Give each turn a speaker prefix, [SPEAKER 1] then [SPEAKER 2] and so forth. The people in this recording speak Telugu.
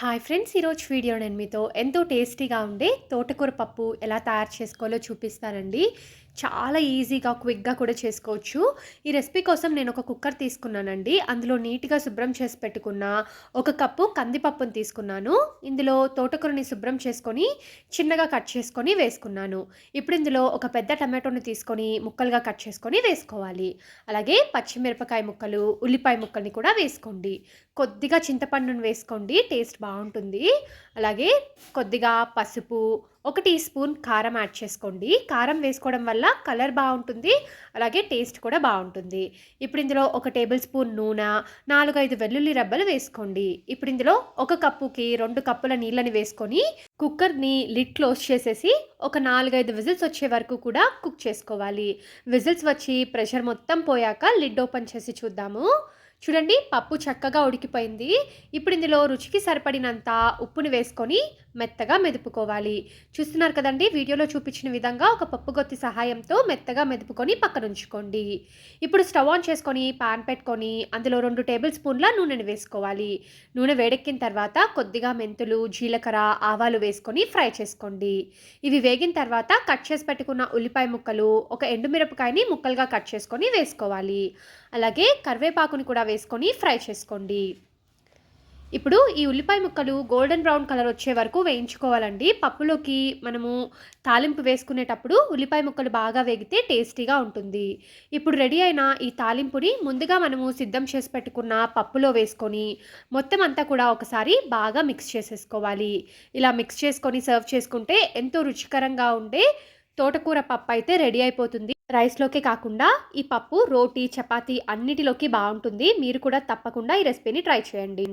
[SPEAKER 1] హాయ్ ఫ్రెండ్స్ ఈరోజు వీడియో నేను మీతో ఎంతో టేస్టీగా ఉండే తోటకూర పప్పు ఎలా తయారు చేసుకోవాలో చూపిస్తానండి. చాలా ఈజీగా క్విక్గా కూడా చేసుకోవచ్చు. ఈ రెసిపీ కోసం నేను ఒక కుక్కర్ తీసుకున్నానండి. అందులో నీట్గా శుభ్రం చేసి పెట్టుకున్న ఒక కప్పు కందిపప్పును తీసుకున్నాను. ఇందులో తోటకూరని శుభ్రం చేసుకొని చిన్నగా కట్ చేసుకొని వేసుకున్నాను. ఇప్పుడు ఇందులో ఒక పెద్ద టమాటోని తీసుకొని ముక్కలుగా కట్ చేసుకొని వేసుకోవాలి. అలాగే పచ్చిమిరపకాయ ముక్కలు ఉల్లిపాయ ముక్కల్ని కూడా వేసుకోండి. కొద్దిగా చింతపండును వేసుకోండి టేస్ట్ బాగుంటుంది. అలాగే కొద్దిగా పసుపు ఒక టీ స్పూన్ కారం యాడ్ చేసుకోండి. కారం వేసుకోవడం వల్ల కలర్ బాగుంటుంది. అలాగే టేస్ట్ కూడా బాగుంటుంది. ఇప్పుడు ఇందులో ఒక టేబుల్ స్పూన్ నూనె నాలుగైదు వెల్లుల్లి రబ్బలు వేసుకోండి. ఇప్పుడు ఇందులో ఒక కప్పుకి రెండు కప్పుల నీళ్ళని వేసుకొని కుక్కర్ని లిడ్ క్లోజ్ చేసేసి ఒక నాలుగైదు విజిల్స్ వచ్చే వరకు కూడా కుక్ చేసుకోవాలి. విజిల్స్ వచ్చి ప్రెషర్ మొత్తం పోయాక లిడ్ ఓపెన్ చేసి చూద్దాము. చూడండి పప్పు చక్కగా ఉడికిపోయింది. ఇప్పుడు ఇందులో రుచికి సరిపడినంత ఉప్పుని వేసుకొని మెత్తగా మెదుపుకోవాలి. చూస్తున్నారు కదండి వీడియోలో చూపించిన విధంగా ఒక పప్పు గొత్తి సహాయంతో మెత్తగా మెదుపుకొని పక్కన ఉంచుకోండి. ఇప్పుడు స్టవ్ ఆన్ చేసుకొని పాన్ పెట్టుకొని అందులో రెండు టేబుల్ స్పూన్ల నూనెను వేసుకోవాలి. నూనె వేడెక్కిన తర్వాత కొద్దిగా మెంతులు జీలకర్ర ఆవాలు వేసుకొని ఫ్రై చేసుకోండి. ఇవి వేగిన తర్వాత కట్ చేసి పెట్టుకున్న ఉల్లిపాయ ముక్కలు ఒక ఎండుమిరపకాయని ముక్కలుగా కట్ చేసుకొని వేసుకోవాలి. అలాగే కరివేపాకుని కూడా వేసుకొని ఫ్రై చేసుకోండి. ఇప్పుడు ఈ ఉల్లిపాయ ముక్కలు గోల్డెన్ బ్రౌన్ కలర్ వచ్చే వరకు వేయించుకోవాలండి. పప్పులోకి మనము తాలింపు వేసుకునేటప్పుడు ఉల్లిపాయ ముక్కలు బాగా వేగితే టేస్టీగా ఉంటుంది. ఇప్పుడు రెడీ అయిన ఈ తాలింపుని ముందుగా మనము సిద్ధం చేసి పెట్టుకున్న పప్పులో వేసుకొని మొత్తం అంతా కూడా ఒకసారి బాగా మిక్స్ చేసేసుకోవాలి. ఇలా మిక్స్ చేసుకొని సర్వ్ చేసుకుంటే ఎంతో రుచికరంగా ఉండే తోటకూర పప్పు అయితే రెడీ అయిపోతుంది. రైస్లోకే కాకుండా ఈ పప్పు రోటీ చపాతీ అన్నిటిలోకి బాగుంటుంది. మీరు కూడా తప్పకుండా ఈ రెసిపీని ట్రై చేయండి.